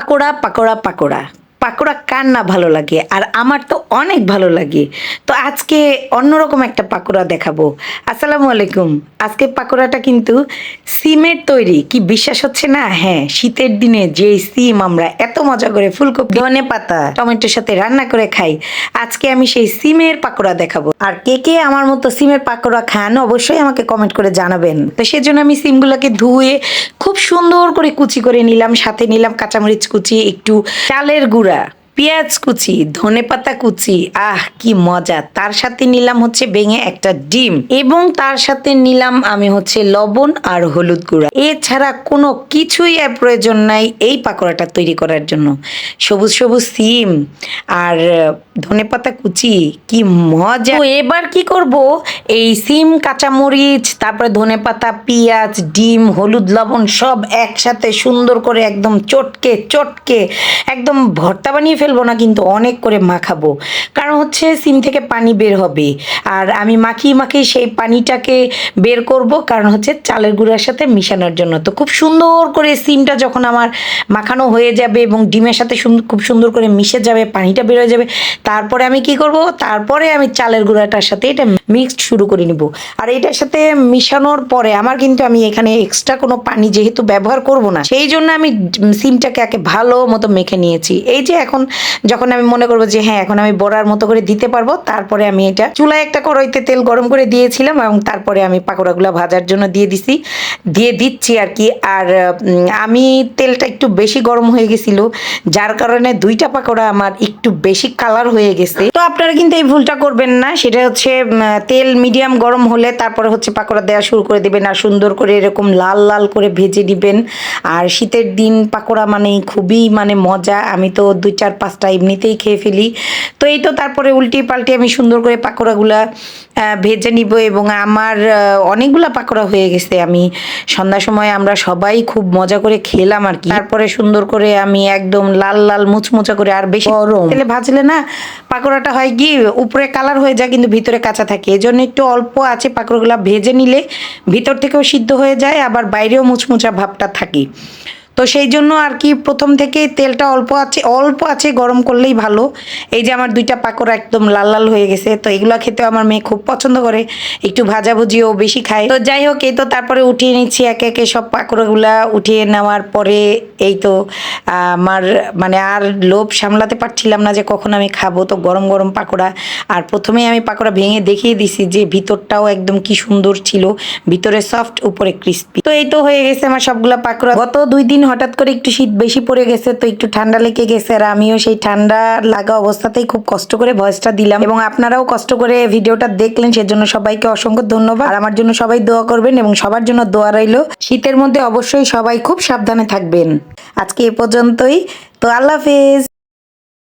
পাকোড়া পাকোড়া পাকোড়া পাকোড়া কার না ভালো লাগে? আর আমার তো অনেক ভালো লাগে। তো আজকে অন্যরকম একটা পাকোড়া দেখাবো। আসসালামু আলাইকুম। আজকে পাকোড়াটা কিন্তু সিমের তৈরি। কি বিশ্বাস হচ্ছে না? হ্যাঁ শীতের দিনে যে সিম আমরা এত মজা করে ফুলকপি, ধনে পাতা, টমেটোর সাথে রান্না করে খাই, আজকে আমি সেই সিমের পাকোড়া দেখাবো। আর কে কে আমার মতো সিমের পাকোড়া খান অবশ্যই আমাকে কমেন্ট করে জানাবেন। তো সেজন্য আমি সিমগুলোকে ধুয়ে খুব সুন্দর করে কুচি করে নিলাম। সাথে নিলাম কাঁচামরিচ কুচি, একটু চালের গুঁড়া পেঁয়াজ কুচি, ধনে পাতা কুচি, আহ, কি মজা। তার সাথে নিলাম হচ্ছে ভেঙে একটা ডিম এবং তার সাথে নিলাম আমি হচ্ছে লবণ আর হলুদ গুঁড়া। এছাড়া কোনো কিছুই আর প্রয়োজন নাই এই পাকোড়াটা তৈরি করার জন্য। সবুজ সবুজ সিম আর ধনে পাতা কুচি, কি মজা। এবার কি করব? এই সিম, কাঁচামরিচ, তারপরে ধনে পাতা, পেঁয়াজ, ডিম, হলুদ, লবণ সব একসাথে সুন্দর করে একদম চটকে চটকে, একদম ভর্তা বানিয়ে ফেলব না, কিন্তু অনেক করে মাখাবো। কারণ হচ্ছে সিম থেকে পানি বের হবে। আর আমি মাখিয়ে মাখিয়ে সেই পানিটাকে বের করব, কারণ হচ্ছে চালের গুঁড়ার সাথে মিশানোর জন্য। তো খুব সুন্দর করে সিমটা যখন আমার মাখানো হয়ে যাবে এবং ডিমের সাথে খুব সুন্দর করে মিশে যাবে, পানিটা বের হয়ে যাবে, তারপরে আমি কি করব? তারপরে আমি চালের গুঁড়াটার সাথে এটা মিক্সড শুরু করে নিব। আর এটার সাথে মিশানোর পরে আমার কিন্তু আমি এখানে এক্সট্রা কোনো পানি যেহেতু ব্যবহার করব না, সেই জন্য আমি সিমটাকে একে ভালো মতো মেখে নিয়েছি। এই যে এখন যখন আমি মনে করব যে হ্যাঁ এখন আমি বড়ার মতো করে দিতে পারব, তারপরে আমি এটা চুলায় একটা কড়াইতে তেল গরম করে দিয়েছিলাম এবং তারপরে আমি পাকোড়াগুলো ভাজার জন্য দিয়ে দিছি, দিয়ে দিচ্ছি আর কি। আর আমি তেলটা একটু বেশি গরম হয়ে গেছিল, যার কারণে দুইটা পাকোড়া আমার একটু বেশি কালার হয়ে গেছে। তো আপনারা কিন্তু এই ভুলটা করবেন না, সেটা হচ্ছে তেল মিডিয়াম গরম হলে তারপরে হচ্ছে পাকোড়া দেওয়া শুরু করে দেবেন আর সুন্দর করে এরকম লাল লাল করে ভেজে দিবেন আর শীতের দিন পাকোড়া মানে খুবই মানে মজা, আমি তো দুই, চার পাঁচটা এমনিতেই খেয়ে ফেলি। তো এই তো তারপরে উল্টি পাল্টে আমি সুন্দর করে পাকোড়াগুলা ভেজে নিব এবং আমার অনেকগুলা পাকোড়া হয়ে গেছে। আমি সন্ধ্যার সময় আমরা সবাই খুব মজা করে খেলাম আর কি। তারপরে সুন্দর করে আমি একদম লাল লাল মুচমুচা করে আর বেশি গরম। তেলে ভাজলে না পাকোড়াটা হয় কি উপরে কালার হয়ে যায় কিন্তু ভিতরে কাঁচা থাকে। এজন্য একটু অল্প আছে পাকোড়াগুলো ভেজে নিলে ভিতর থেকেও সিদ্ধ হয়ে যায় আবার বাইরেও মুচমুচা ভাবটা থাকে। তো সেই জন্য আর কি প্রথম থেকে তেলটা অল্প আছে অল্প আছে, গরম করলেই ভালো। এই যে আমার দুইটা পাকোড়া একদম লাল লাল হয়ে গেছে, তো এগুলো খেতে আমার মেয়ে খুব পছন্দ করে, একটু ভাজাভুজিও বেশি খায়। তো যাই হোক, এই তো তারপরে উঠিয়ে নিচ্ছি একে একে সব পাকোড়াগুলা, উঠিয়ে নেওয়ার পরে এই তো আমার মানে আর লোভ সামলাতে পারছিলাম না যে কখন আমি খাব। তো গরম গরম পাকোড়া, আর প্রথমেই আমি পাকোড়া ভেঙে দেখিয়ে দিছি যে ভিতরটাও একদম কি সুন্দর ছিল, ভিতরে সফট উপরে ক্রিস্পি তো এই তো হয়ে গেছে আমার সবগুলা পাকোড়া। গত দুই দিন হঠাৎ করে একটু শীত বেশি পড়ে গেছে, তো একটু ঠান্ডা লেগে গেছে আর আমিও সেই ঠান্ডা লাগা অবস্থাতেই খুব কষ্ট করে ভয়েসটা দিলাম। এবং আপনারাও কষ্ট করে ভিডিওটা দেখলেন, সেজন্য সবাইকে অসংখ্য ধন্যবাদ। আর আমার জন্য সবাই দোয়া করবেন এবং সবার জন্য দোয়া রইল। শীতের মধ্যে অবশ্যই সবাই খুব সাবধানে থাকবেন। আজকে এ পর্যন্তই। তো আল্লাহ হাফেজ।